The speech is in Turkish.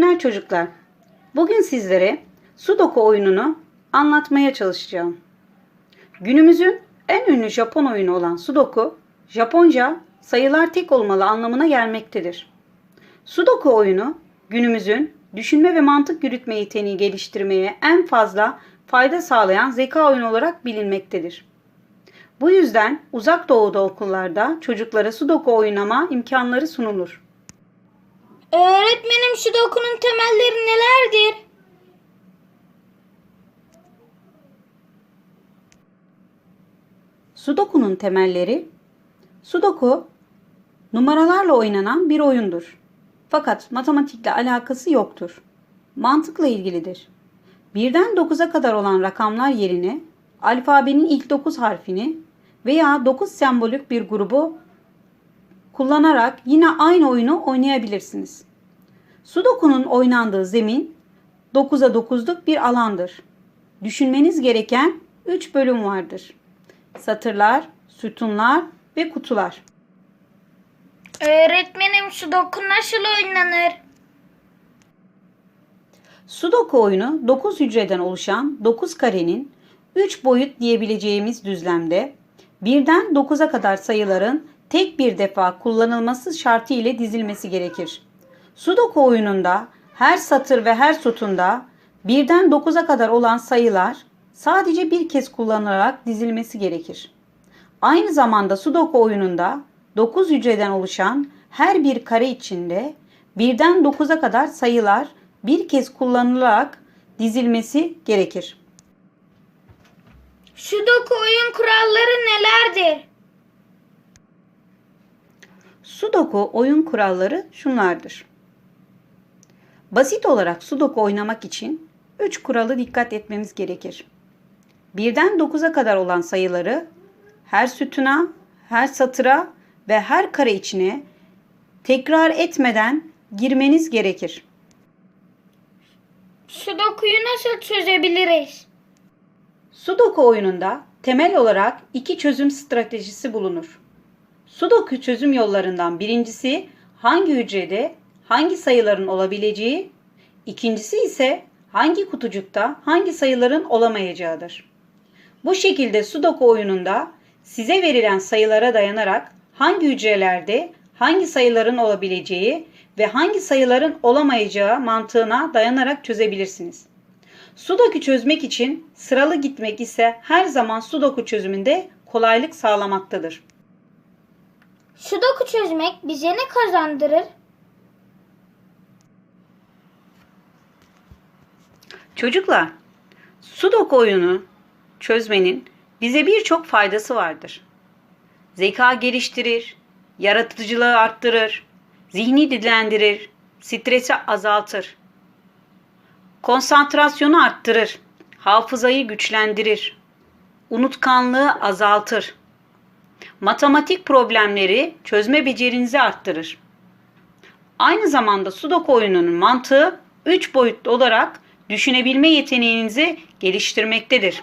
günler çocuklar. Bugün sizlere Sudoku oyununu anlatmaya çalışacağım. Günümüzün en ünlü Japon oyunu olan Sudoku, Japonca sayılar tek olmalı anlamına gelmektedir. Sudoku oyunu günümüzün düşünme ve mantık yürütme yeteneği geliştirmeye en fazla fayda sağlayan zeka oyunu olarak bilinmektedir. Bu yüzden uzak doğuda okullarda çocuklara Sudoku oynama imkanları sunulur. Öğretmenim şu dokunun temelleri nelerdir? Sudoku'nun temelleri Sudoku numaralarla oynanan bir oyundur. Fakat matematikle alakası yoktur. Mantıkla ilgilidir. Birden 9'a kadar olan rakamlar yerine alfabenin ilk 9 harfini veya 9 sembolik bir grubu kullanarak yine aynı oyunu oynayabilirsiniz. Sudoku'nun oynandığı zemin 9'a 9'luk bir alandır. Düşünmeniz gereken 3 bölüm vardır. Satırlar, sütunlar ve kutular. Öğretmenim şu dokun nasıl oynanır? Sudoku oyunu 9 hücreden oluşan 9 karenin 3 boyut diyebileceğimiz düzlemde birden 9'a kadar sayıların tek bir defa kullanılması şartı ile dizilmesi gerekir. Sudoku oyununda her satır ve her sütunda birden 9'a kadar olan sayılar sadece bir kez kullanılarak dizilmesi gerekir. Aynı zamanda Sudoku oyununda 9 hücreden oluşan her bir kare içinde birden 9'a kadar sayılar bir kez kullanılarak dizilmesi gerekir. Şu doku oyun kuralları nelerdir? Sudoku oyun kuralları şunlardır. Basit olarak Sudoku oynamak için 3 kuralı dikkat etmemiz gerekir. Birden 9'a kadar olan sayıları her sütuna, her satıra ve her kare içine tekrar etmeden girmeniz gerekir. Şu dokuyu nasıl çözebiliriz? Sudoku oyununda temel olarak iki çözüm stratejisi bulunur. Sudoku çözüm yollarından birincisi hangi hücrede hangi sayıların olabileceği, ikincisi ise hangi kutucukta hangi sayıların olamayacağıdır. Bu şekilde Sudoku oyununda size verilen sayılara dayanarak hangi hücrelerde hangi sayıların olabileceği ve hangi sayıların olamayacağı mantığına dayanarak çözebilirsiniz. Sudoku çözmek için sıralı gitmek ise her zaman Sudoku çözümünde kolaylık sağlamaktadır. Şu doku çözmek bize ne kazandırır? Çocuklar, Sudoku oyunu çözmenin bize birçok faydası vardır. Zeka geliştirir, yaratıcılığı arttırır, zihni dilendirir, stresi azaltır, konsantrasyonu arttırır, hafızayı güçlendirir, unutkanlığı azaltır, matematik problemleri çözme becerinizi arttırır. Aynı zamanda Sudoku oyununun mantığı 3 boyutlu olarak düşünebilme yeteneğinizi geliştirmektedir.